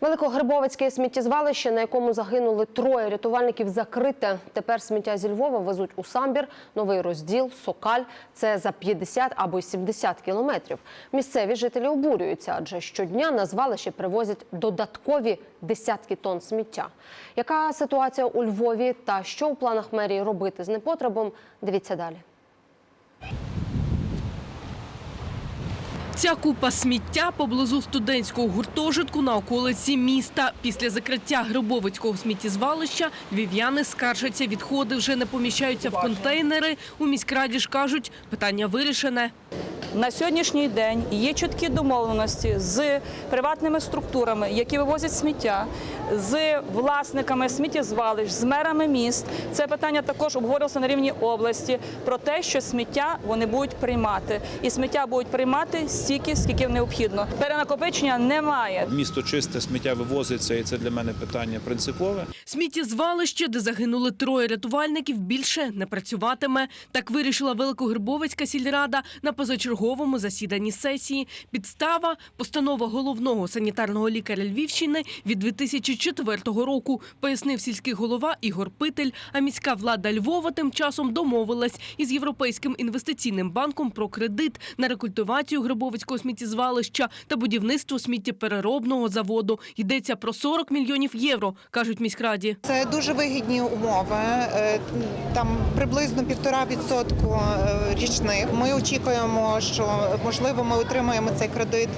Великогрибовицьке сміттєзвалище, на якому загинули троє рятувальників, закрите. Тепер сміття зі Львова везуть у Самбір, новий розділ, Сокаль. Це за 50 або й 70 кілометрів. Місцеві жителі обурюються, адже щодня на звалище привозять додаткові десятки тонн сміття. Яка ситуація у Львові та що у планах мерії робити з непотребом? Дивіться далі. Ця купа сміття поблизу студентського гуртожитку на околиці міста. Після закриття Грибовицького сміттєзвалища львів'яни скаржаться, відходи вже не поміщаються в контейнери. У міськраді ж кажуть, питання вирішене. На сьогоднішній день є чіткі домовленості з приватними структурами, які вивозять сміття, з власниками сміттєзвалищ, з мерами міст. Це питання також обговорювалося на рівні області про те, що сміття вони будуть приймати, і сміття будуть приймати стільки, скільки необхідно. Перенакопичення немає. Місто чисте сміття вивозиться, і це для мене питання принципове. Сміттєзвалище, де загинули троє рятувальників, більше не працюватиме. Так вирішила Великогрибовицька сільрада на позачерговому засіданні сесії. Підстава – постанова головного санітарного лікаря Львівщини від 2004 року, пояснив сільський голова Ігор Питель. А міська влада Львова тим часом домовилась із Європейським інвестиційним банком про кредит на рекультивацію Грибовицького сміттєзвалища та будівництво сміттєпереробного заводу. Йдеться про 40 мільйонів євро, кажуть міськраді. Це дуже вигідні умови. е, Там приблизно півтора відсотку е, річних. Ми очікуємо, що можливо ми отримаємо цей кредит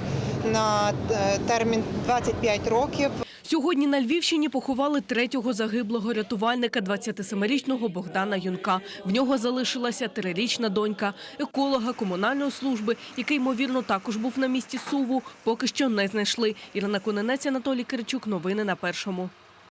на е, термін 25 років. Сьогодні на Львівщині поховали третього загиблого рятувальника 27-річного Богдана Юнка. В нього залишилася трирічна донька. Еколога комунальної служби, який, ймовірно, також був на місці суву, поки що не знайшли. Ірина Коненець, Анатолій Киричук. Новини на Першому.